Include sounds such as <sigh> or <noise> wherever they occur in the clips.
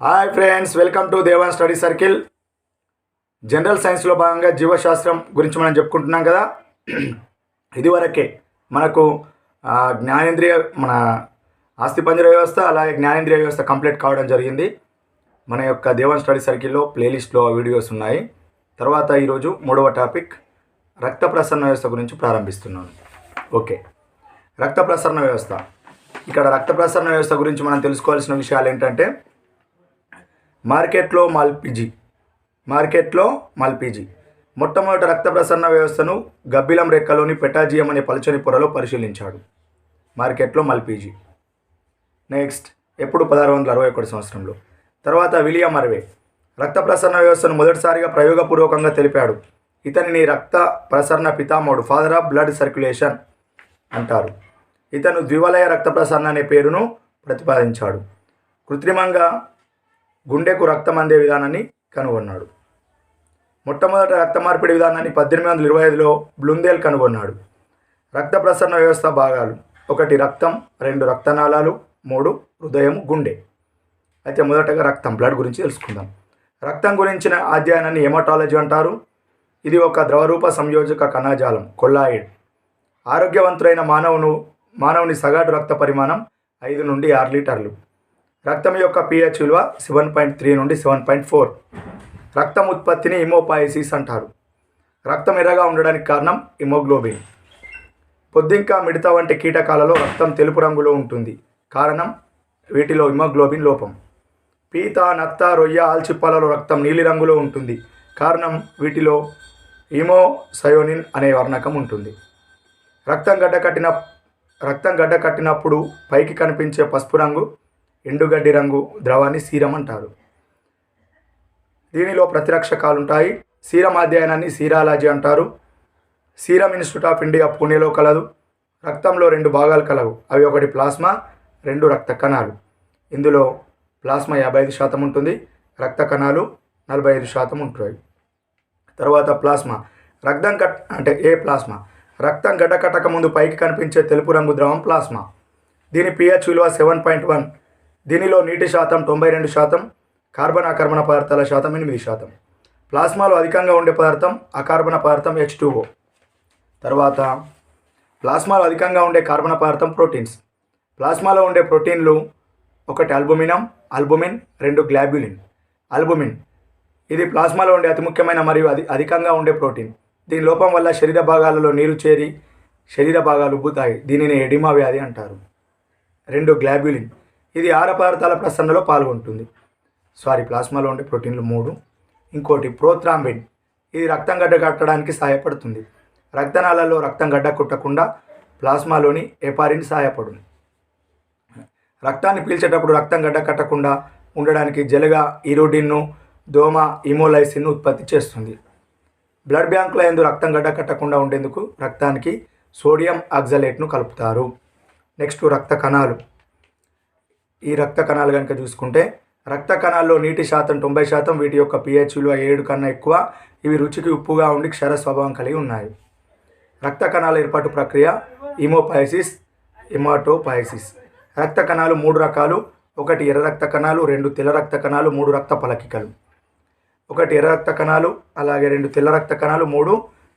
Hi friends welcome to Devan study circle general సైన్స్లో భాగంగా జీవశాస్త్రం గురించి మనం చెప్పుకుంటున్నాం కదా. <clears throat> ఇదివరకే మనకు జ్ఞానేంద్రియ మన ఆస్తిపంజర వ్యవస్థ అలాగే జ్ఞానేంద్రియ వ్యవస్థ కంప్లీట్ కావడం జరిగింది. మన యొక్క దేవన్ స్టడీ సర్కిల్లో ప్లేలిస్ట్లో వీడియోస్ ఉన్నాయి. తర్వాత ఈరోజు మూడవ టాపిక్ రక్త ప్రసరణ వ్యవస్థ గురించి ప్రారంభిస్తున్నాను. ఓకే. రక్త ప్రసరణ వ్యవస్థ. ఇక్కడ రక్త ప్రసరణ వ్యవస్థ గురించి మనం తెలుసుకోవాల్సిన విషయాలు ఏంటంటే మార్కెట్లో మల్పిజీ మార్కెట్లో మల్పిజీ మొట్టమొదటి రక్త ప్రసరణ వ్యవస్థను గబ్బిలం రెక్కలోని పెటాజియం అనే పలుచని పొరలో పరిశీలించాడు. మార్కెట్లో మల్పీజీ నెక్స్ట్ ఎప్పుడు పదహారు వందల అరవై ఒకటి సంవత్సరంలో. తర్వాత విలియం అర్వే. రక్త ప్రసరణ వ్యవస్థను మొదటిసారిగా ప్రయోగపూర్వకంగా తెలిపాడు. ఇతనిని రక్త ప్రసరణ పితామహుడు ఫాదర్ ఆఫ్ బ్లడ్ సర్క్యులేషన్ అంటారు. ఇతను ద్వివలయ రక్త ప్రసరణ అనే పేరును ప్రతిపాదించాడు. కృత్రిమంగా గుండెకు రక్తం అందే విధానాన్ని కనుగొన్నాడు. మొట్టమొదట రక్త మార్పిడి విధానాన్ని పద్దెనిమిది వందల ఇరవై ఐదులో బ్లుందేల్ కనుగొన్నాడు. రక్త ప్రసరణ వ్యవస్థ భాగాలు ఒకటి రక్తం రెండు రక్తనాళాలు మూడు హృదయం గుండె. అయితే మొదటగా రక్తం బ్లడ్ గురించి తెలుసుకుందాం. రక్తం గురించిన అధ్యయనాన్ని హెమటాలజీ అంటారు. ఇది ఒక ద్రవరూప సంయోజక కణజాలం కొల్లాయిడ్. ఆరోగ్యవంతులైన మానవును మానవుని సగాటు రక్త పరిమాణం ఐదు నుండి ఆరు లీటర్లు. రక్తం యొక్క పిహెచ్ విలువ సెవెన్ పాయింట్ త్రీ నుండి సెవెన్ పాయింట్ ఫోర్ రక్తం ఉత్పత్తిని హిమోపాయసిస్ అంటారు. రక్తం ఎర్రగా ఉండడానికి కారణం హిమోగ్లోబిన్. పొద్దింక మిడత వంటి కీటకాలలో రక్తం తెలుపు రంగులో ఉంటుంది. కారణం వీటిలో హిమోగ్లోబిన్ లోపం. పీత నత్త రొయ్య ఆల్చిప్పాలలో రక్తం నీలిరంగులో ఉంటుంది. కారణం వీటిలో హిమోసయోనిన్ అనే వర్ణకం ఉంటుంది. రక్తం గడ్డ కట్టిన రక్తం గడ్డ కట్టినప్పుడు పైకి కనిపించే పసుపు రంగు ఎండుగడ్డి రంగు ద్రవాన్ని సీరం అంటారు. దీనిలో ప్రతిరక్షకాలు ఉంటాయి సీరం అధ్యయనాన్ని సీరాలజీ అంటారు. సీరం ఇన్స్టిట్యూట్ ఆఫ్ ఇండియా పూణేలో కలదు. రక్తంలో రెండు భాగాలు కలవు. అవి ఒకటి ప్లాస్మా రెండు రక్త కణాలు. ఇందులో ప్లాస్మా యాభై ఐదు శాతం ఉంటుంది. రక్త కణాలు నలభై ఐదు శాతం ఉంటాయి. తర్వాత ప్లాస్మా. రక్తం కట్ అంటే ఏ ప్లాస్మా? రక్తం గడ్డకట్టక ముందు పైకి కనిపించే తెలుపు రంగు ద్రవం ప్లాస్మా. దీని పిహెచ్ విలువ సెవెన్ పాయింట్ వన్. దీనిలో నీటి శాతం తొంభై రెండు శాతం కార్బన్ అకర్బన పదార్థాల శాతం ఎనిమిది శాతం. ప్లాస్మాలో అధికంగా ఉండే పదార్థం అకార్బన పదార్థం హెచ్ టూఓ తర్వాత ప్లాస్మాలో అధికంగా ఉండే కార్బన పదార్థం ప్రోటీన్స్. ప్లాస్మాలో ఉండే ప్రోటీన్లు ఒకటి అల్బుమినం అల్బుమిన్ రెండు గ్లాబ్యులిన్. అల్బుమిన్ ఇది ప్లాస్మాలో ఉండే అతి ముఖ్యమైన మరియు అధి అధికంగా ఉండే ప్రోటీన్. దీని లోపం వల్ల శరీర భాగాలలో నీరు చేరి శరీర భాగాలు ఉబ్బుతాయి. దీనిని ఎడిమా వ్యాధి అంటారు. రెండు గ్లాబ్యులిన్. ఇది ఆహార పదార్థాల ప్రసరణలో పాల్గొంటుంది. సారీ ప్లాస్మాలో ఉండే ప్రోటీన్లు మూడు. ఇంకోటి ప్రోత్రాంబిన్. ఇది రక్తం గడ్డ కట్టడానికి సహాయపడుతుంది. రక్తనాళాల్లో రక్తం గడ్డ కుట్టకుండా ప్లాస్మాలోని ఎపారిన్ సహాయపడుతుంది. రక్తాన్ని పీల్చేటప్పుడు రక్తం గడ్డ కట్టకుండా ఉండడానికి జలగా ఇరోడిన్ను దోమ ఇమోలైసిన్ను ఉత్పత్తి చేస్తుంది. బ్లడ్ బ్యాంకుల ఎందు రక్తం గడ్డ కట్టకుండా ఉండేందుకు రక్తానికి సోడియం ఆక్సలేట్ను కలుపుతారు. నెక్స్ట్ రక్త కణాలు. ఈ రక్త కణాలు కనుక చూసుకుంటే రక్త కణాల్లో నీటి శాతం తొంభై శాతం వీటి యొక్క పిహెచ్ విలువ ఏడు కన్నా ఎక్కువ ఇవి రుచికి ఉప్పుగా ఉండి క్షర స్వభావం కలిగి ఉన్నాయి. రక్త కణాల ఏర్పాటు ప్రక్రియ ఇమోపైసిస్ ఇమాటోపైసిస్ రక్త కణాలు మూడు రకాలు ఒకటి ఎర్ర రక్త కణాలు రెండు తెల్ల రక్త కణాలు మూడు రక్త పలకికలు. ఒకటి ఎర్ర రక్త కణాలు అలాగే రెండు తెల్ల రక్త కణాలు మూడు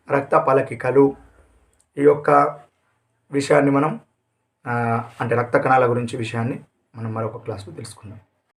రక్త పలకికలు. ఈ యొక్క విషయాన్ని మనం అంటే రక్త కణాల గురించి విషయాన్ని మనం మరొక క్లాస్లో తెలుసుకుందాం.